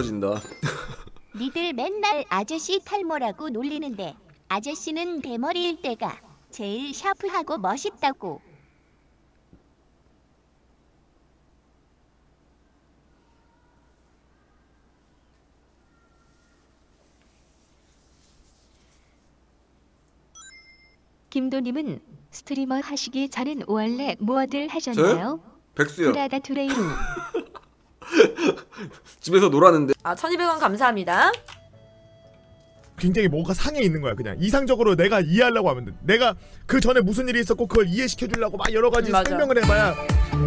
떨어진다. 니들 맨날 아저씨 탈모라고 놀리는데 아저씨는 대머리일 때가 제일 샤프하고 멋있다고. 김도님은 스트리머 하시기 전엔 원래 무엇을 하셨나요? 백수요. 브라다 투레이로 집에서 놀았는데. 아 1200원 감사합니다. 굉장히 뭔가 상해 있는 거야 그냥. 이상적으로 내가 이해하려고 하면 돼. 내가 그 전에 무슨 일이 있었고 그걸 이해시켜 주려고 막 여러 가지 음. 설명을 해봐야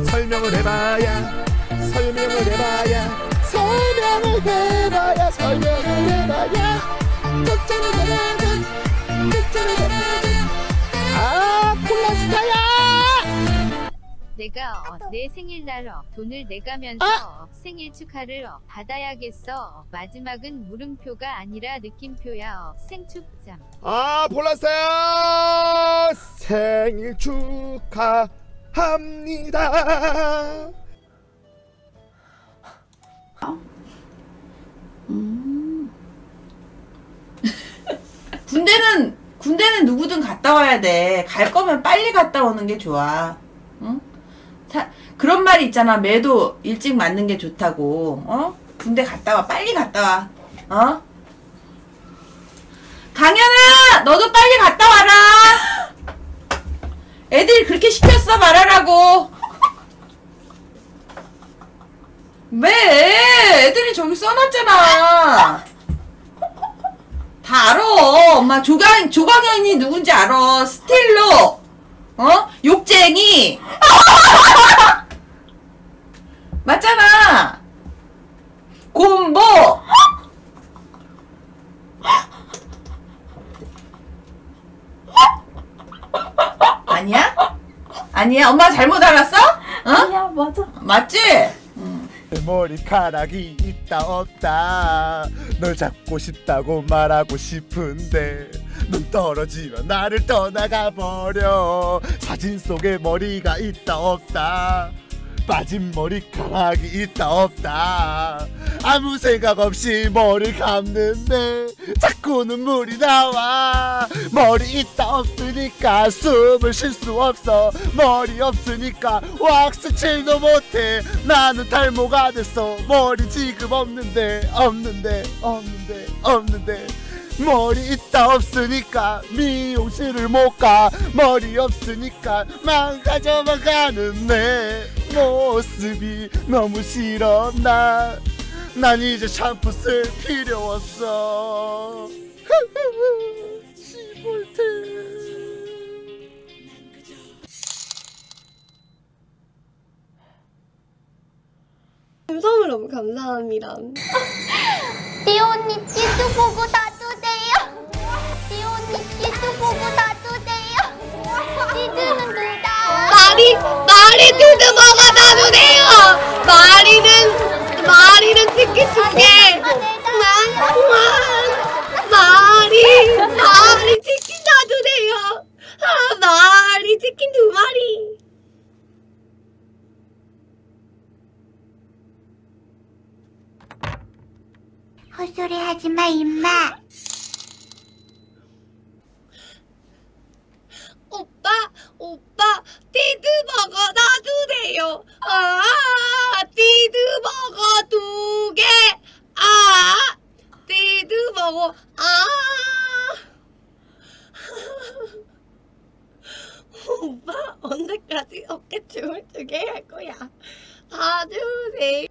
설명을 해봐야 설명을 해봐야 설명을 해봐야 설명을 해봐야. 끝자를 해봐야 끝자를 해봐야 내가 어, 내 생일날 어, 돈을 내가면서 어, 생일 축하를 어, 받아야겠어. 마지막은 물음표가 아니라 느낌표야. 어, 생축장. 아 폴라스타야 생일 축하합니다 군대는 군대는 누구든 갔다 와야 돼. 갈 거면 빨리 갔다 오는 게 좋아. 응? 사- 그런 말이 있잖아. 매도 일찍 맞는 게 좋다고. 어? 군대 갔다 와. 빨리 갔다 와. 어? 강현아, 너도 빨리 갔다 와라. 애들이 그렇게 시켰어 말하라고. 왜? 애들이 저기 써놨잖아. 다 알아. 엄마 조강 조강현이 누군지 알아. 스텔로. 어? 욕쟁이. 맞잖아. 곰보. 아니야? 아니야? 엄마 잘못 알았어? 어? 아니야, 맞아. 맞지? 머리카락이 있다 없다 널 잡고 싶다고 말하고 싶은데 눈 떨어지면 나를 떠나가 버려 사진 속에 머리가 있다 없다 빠진 머리카락이 있다 없다. 아무 생각 없이 머리 감는데 자꾸 눈물이 나와. 머리 있다 없으니까 숨을 쉴 수 없어. 머리 없으니까 왁스 칠도 못해. 나는 탈모가 됐어. 머리 지금 없는데 없는데 없는데 없는데. 머리 있다 없으니까 미용실을 못 가. 머리 없으니까 망가져만 가는 내 모습이 너무 싫어 나 난 이제 샴푸 쓸 필요 없어 시볼트 감성을 너무 감사합니다. 띠 언니 찌도 보고 나도 돼요. 띠 언니 찌도 보고 나도 돼요. 찌드는 누다. 마리 마리 두드버 돼요. 마리는 마리는 특히 두 개. 마리 마리 치킨 돼요. 아 마리 치킨 두 마리. 헛소리 하지 마 임마. 오빠 오빠 디드버거 나도 돼요. 아 디드버거 두 개. 아 디드버거 아. 오빠 언제까지 어깨춤을 두개 할 거야? 다 주세요.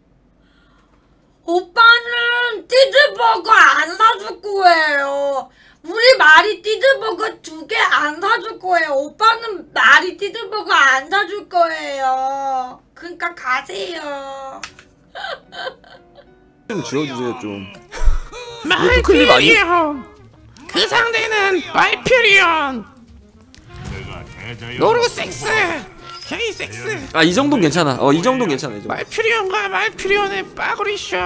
오빠는 띠드버거 안 사줄 거예요 우리 마리 띠드버거 두 개 안 사줄 거예요 오빠는 마리 띠드버거 안 사줄 거예요 그러니까 가세요 좀 지워주세요 좀. 아니야? 그 상대는 말퓨리온 노르섹스 헤이섹스 아 이 정도는 괜찮아. 어 이 정도는 괜찮아. 이 정도. 말퓨리온과 말퓨리온의 빠구리쇼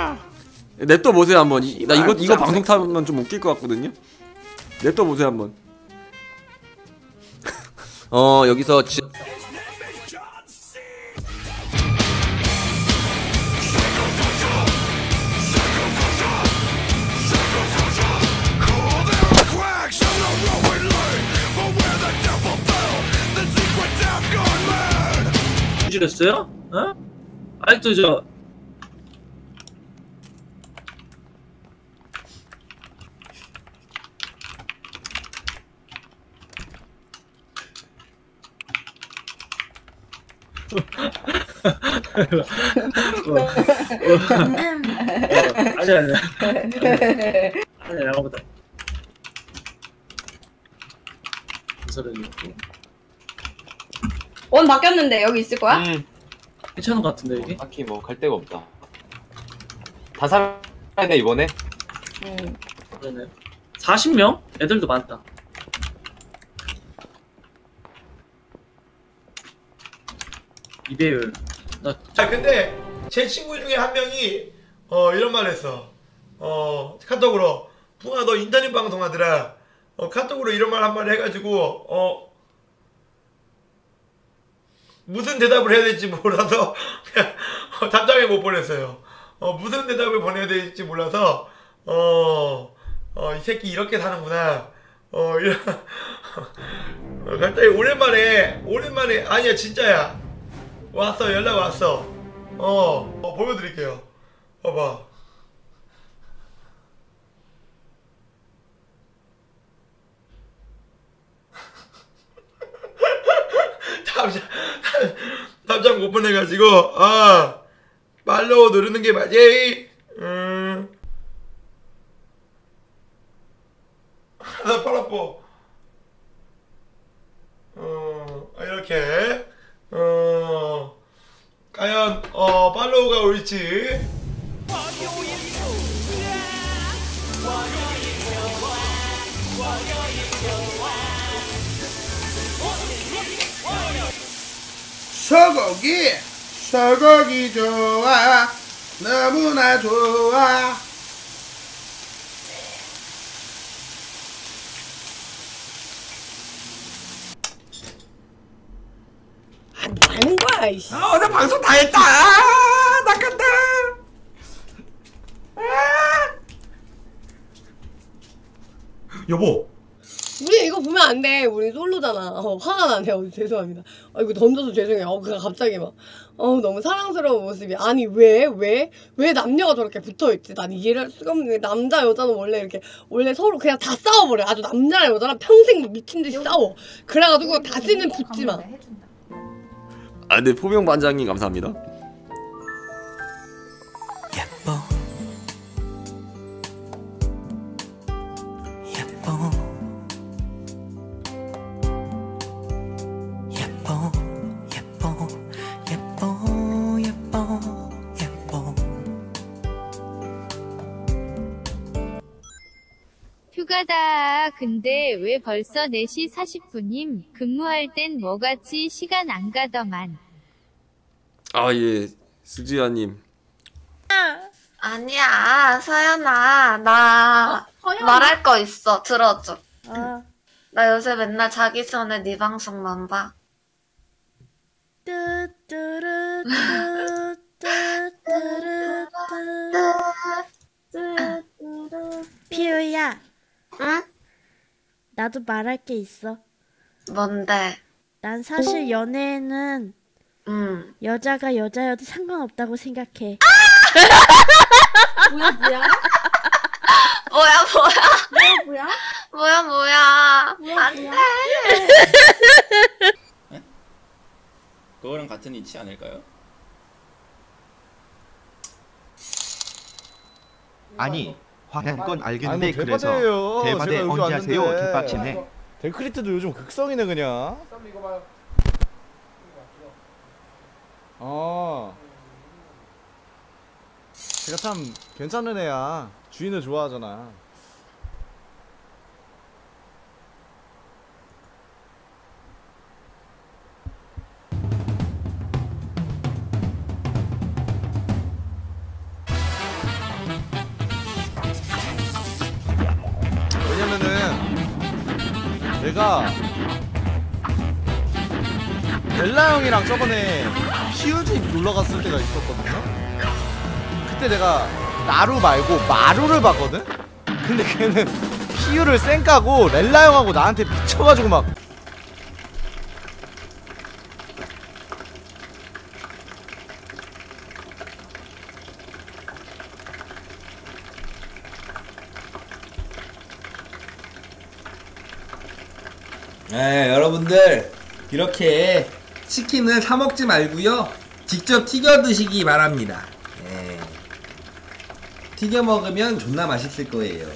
냅둬 보세요 한번. 이- 나 이거 이거 깜짝이야. 방송 타면 좀 웃길 것 같거든요. 냅둬 보세요 한번. 어 여기서 지... 지렸어요? 어? 아직도 저. 어, 어, 아니 아니. 아니 나가보다 서른이었고 원 바뀌었는데 여기 있을 거야? 음, 괜찮은 것 같은데 이게 딱히 뭐 갈 데가 없다. 다 살아네 이번에. 응. 그러네 40명? 애들도 많다 이배율 나아 근데 제 친구 중에 한 명이 어 이런 말 했어 어 카톡으로 붕아 너 인터넷 방송하더라 어 카톡으로 이런 말한말 해가지고 어 무슨 대답을 해야 될지 몰라서 어, 답장을 못 보냈어요. 어 무슨 대답을 보내야 될지 몰라서 어 어 이 새끼 이렇게 사는구나. 어 이런. 어, 갑자기 오랜만에 오랜만에 아니야 진짜야. 왔어 연락 왔어. 어, 어 보여드릴게요. 봐봐 답장 답장 못 보내가지고 아 팔로우 누르는 게 맞지? 음. 나 팔아뽀 어 이렇게 어 과연 어 팔로우가 올지 소고기 소고기 좋아 너무나 좋아 하는 거야 이씨. 어, 나 방송 다 했다 아, 나 간다 여보 우리 이거 보면 안 돼. 우리 솔로잖아. 어, 화가 나네요. 죄송합니다. 아, 이거 던져서 죄송해요. 어, 그가 갑자기 막, 어, 너무 사랑스러운 모습이. 아니, 왜, 왜, 왜 남녀가 저렇게 붙어 있지? 난 이해를 할 수가 없는 게 남자, 여자는 원래 이렇게, 원래 서로 그냥 다 싸워버려. 아주 남자랑 여자랑 평생 뭐 미친 듯이 싸워. 그래가지고 다시는 붙지 마. 아, 네 포병 반장님 감사합니다. 휴가다. 근데 왜 벌써 4시 40분임? 근무할 땐 뭐같이 시간 안 가더만. 아, 예. 수지아님. 아니야, 서연아. 나 말할 거 있어. 들어줘. 나 요새 맨날 자기 전에 네 방송만 봐. 피우야. 응? 나도 말할 게 있어. 뭔데? 난 사실 연애에는 응. 여자가 여자여도 상관없다고 생각해. 뭐야, 뭐야? 뭐야, 뭐야? 뭐야, 뭐야? 뭐야, 뭐야? 안 돼. 그거랑 같은 이치 아닐까요? 아니 화난 건 알겠는데 뭐 그래서. 대바대 언제 하세요? 개빡치네. 데크리트도 요즘 극성이네 그냥. 어. 제가 참 괜찮은 애야. 주인을 좋아하잖아. 왜냐면은 내가 벨라 형이랑 저번에 피우집 놀러 갔을 때가 있었거든요. 그때 내가 나루 말고 마루를 봤거든. 근데 걔는 피우를 쌩 까고 렐라 형하고 나한테 미쳐가지고 막 네, 여러분들 이렇게 치킨을 사 먹지 말고요. 직접 튀겨 드시기 바랍니다. 예. 튀겨 먹으면 존나 맛있을 거예요.